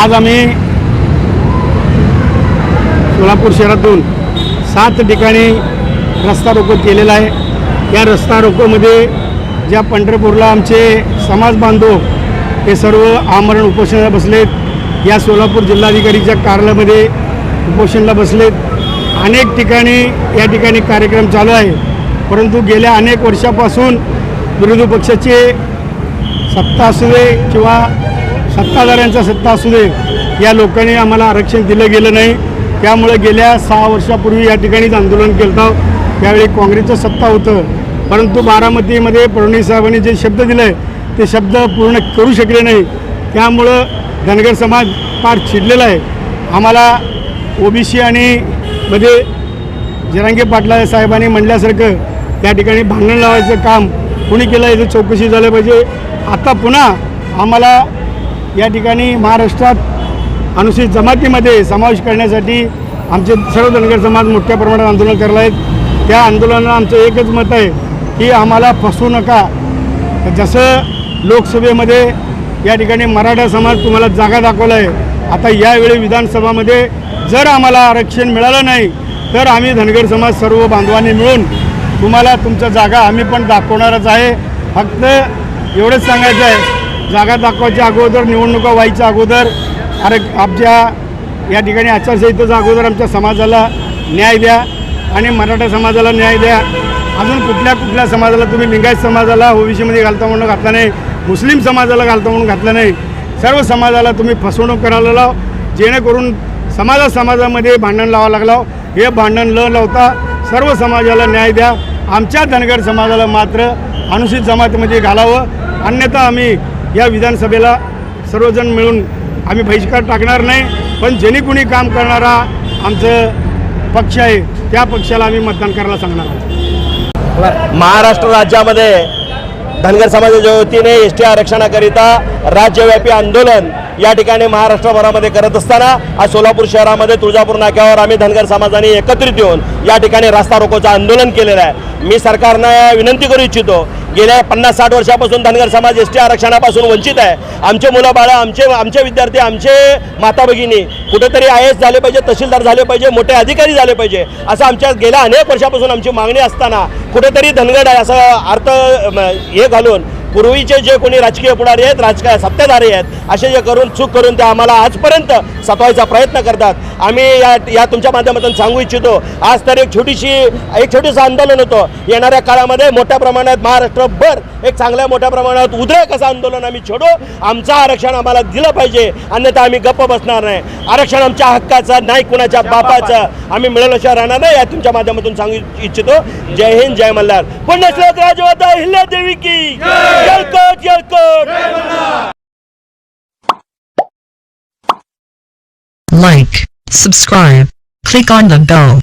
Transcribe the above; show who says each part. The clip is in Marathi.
Speaker 1: आज आम्ही सोलापूर शहरातून सात ठिकाणी रस्ता रोको केलेला आहे. या रस्ता रोकोमध्ये ज्या पंढरपूरला आमचे समाज बांधव हे सर्व आमरण उपोषणाला बसलेत या सोलापूर जिल्हाधिकारीच्या कार्यालयामध्ये उपोषणाला बसलेत. अनेक ठिकाणी या ठिकाणी कार्यक्रम चालू आहे. परंतु गेल्या अनेक वर्षापासून विरोधी पक्षाचे सत्ता असू दे किंवा सत्ताधाऱ्यांचा सत्ता असू दे या लोकांनी आम्हाला आरक्षण दिलं गेलं नाही. त्यामुळे गेल्या सहा वर्षापूर्वी या ठिकाणीच आंदोलन केलं होतं. त्यावेळी काँग्रेसचं सत्ता होतं. परंतु बारामतीमध्ये फडणवीस साहेबांनी जे शब्द दिले ते शब्द पूर्ण करू शकले नाही. त्यामुळं धनगर समाज फार चिडलेला आहे. आम्हाला ओबीसी आणि मध्ये जरांगे पाटला साहेबांनी म्हणल्यासारखं त्या ठिकाणी भांडण लावायचं काम कुणी केलं याची चौकशी झाली पाहिजे. आता पुन्हा आम्हाला या ठिकाणी महाराष्ट्रात अनुसूचित जमातीमध्ये समावेश करण्यासाठी आमचे सर्व धनगर समाज मोठ्या प्रमाणात आंदोलन करत आहेत. त्या आंदोलनाला आमचं एकच मत आहे की आम्हाला फसवू नका. जसं लोकसभेमध्ये या ठिकाणी मराठा समाज तुम्हाला जागा दाखवला आहे आता यावेळी विधानसभामध्ये जर आम्हाला आरक्षण मिळालं नाही तर आम्ही धनगर समाज सर्व बांधवांनी मिळून तुम्हाला तुमच्या जागा आम्ही पण दाखवणारच आहे. फक्त एवढंच सांगायचं आहे जागा दाखवायच्या अगोदर निवडणुका व्हायच्या अगोदर अरे आमच्या या ठिकाणी आचारसंहितेच्या अगोदर आमच्या समाजाला न्याय द्या आणि मराठा समाजाला न्याय द्या. अजून कुठल्या कुठल्या समाजाला तुम्ही लिंगायत समाजाला ओबीसीमध्ये घालता म्हणून घातला नाही मुस्लिम समाजाला घालता म्हणून घातलं नाही. सर्व समाजाला तुम्ही फसवणूक करायला लाव जेणेकरून समाजा समाजामध्ये भांडण लावावं लागला. हे भांडण न लावता सर्व समाजाला न्याय द्या. आमच्या धनगर समाजाला मात्र अनुसूचित जमातीमध्ये म्हणजे घालावं. अन्यथा आम्ही या विधानसभेला सर्वजण मिळून आम्ही बहिष्कार टाकणार नाही पण ज्यांनी कुणी काम करणारा आमचं पक्ष आहे त्या पक्षाला आम्ही मतदान करायला सांगणार आहोत.
Speaker 2: महाराष्ट्र राज्यामध्ये धनगर समाजाच्या वतीने एस टी आरक्षणाकरिता राज्यव्यापी आंदोलन या ठिकाणी महाराष्ट्रभरामध्ये करत असताना आज सोलापूर शहरामध्ये तुळजापूर नाक्यावर आम्ही धनगर समाजाने एकत्रित येऊन या ठिकाणी रास्ता रोकोचं आंदोलन केलेलं आहे. मी सरकारनं विनंती करू इच्छितो गेल्या पन्नास साठ वर्षापासून धनगर समाज एस टी आरक्षणापासून वंचित आहे. आमचे मुलं बाळं आमचे आमचे विद्यार्थी आमचे माता भगिनी कुठेतरी आय एस झाले पाहिजे तहसीलदार झाले पाहिजे मोठे अधिकारी झाले पाहिजे असं आमच्या गेल्या अनेक वर्षापासून आमची मागणी असताना कुठेतरी धनगड आहे असं अर्थ हे घालून पूर्वीचे जे कोणी राजकीय पुढारी आहेत राजकीय सत्ताधारी आहेत असे जे करून चूक करून ते आम्हाला आजपर्यंत सतवायचा प्रयत्न करतात. आम्ही या या तुमच्या माध्यमातून सांगू इच्छितो आज तर एक छोटीशी एक छोटीसं आंदोलन होतं. येणाऱ्या काळामध्ये मोठ्या प्रमाणात महाराष्ट्रभर एक चांगल्या मोठ्या प्रमाणात उद्रेक असं आंदोलन आम्ही छोडू. आमचं आरक्षण आम्हाला दिलं पाहिजे. अन्यथा आम्ही गप्प बसणार नाही. आरक्षण आमच्या हक्काचं नाही कुणाच्या बापाचं. आम्ही मिळवल्याशिवाय राहणार नाही या तुमच्या माध्यमातून सांगू इच्छितो. जय हिंद जय मल्हार. पुण्यश्लोक राजमाता हिल्ला देवी की. Jalkot Jalkot
Speaker 3: Like, subscribe, click on the bell.